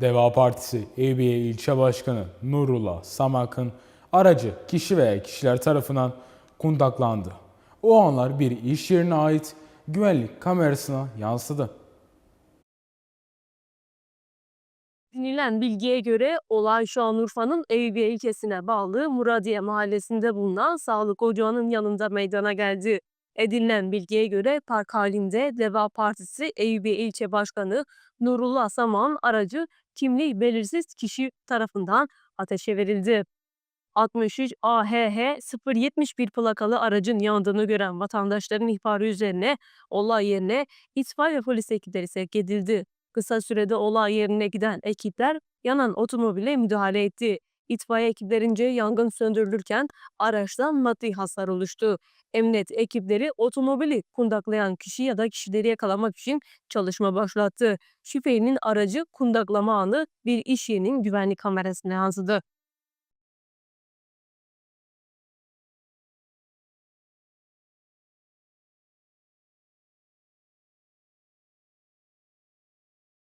Deva Partisi Eyüpiye İlçe Başkanı Nurullah Samak'ın aracı kişi veya kişiler tarafından kundaklandı. O anlar bir iş yerine ait güvenlik kamerasına yansıdı. Edinilen bilgiye göre olay Şanlıurfa'nın Eyüpiye ilçesine bağlı Muradiye mahallesinde bulunan sağlık ocağının yanında meydana geldi. Edinilen bilgiye göre park halinde Deva Partisi Eyüpiye ilçe başkanı Nurullah Saman aracı kimliği belirsiz kişi tarafından ateşe verildi. 63 AHH 071 plakalı aracın yandığını gören vatandaşların ihbarı üzerine olay yerine itfaiye ve polis ekipleri sevk edildi. Kısa sürede olay yerine giden ekipler yanan otomobile müdahale etti. İtfaiye ekiplerince yangın söndürülürken araçtan maddi hasar oluştu. Emniyet ekipleri otomobili kundaklayan kişi ya da kişileri yakalamak için çalışma başlattı. Şüphelinin aracı kundaklama anı bir iş yerinin güvenlik kamerasına yansıdı.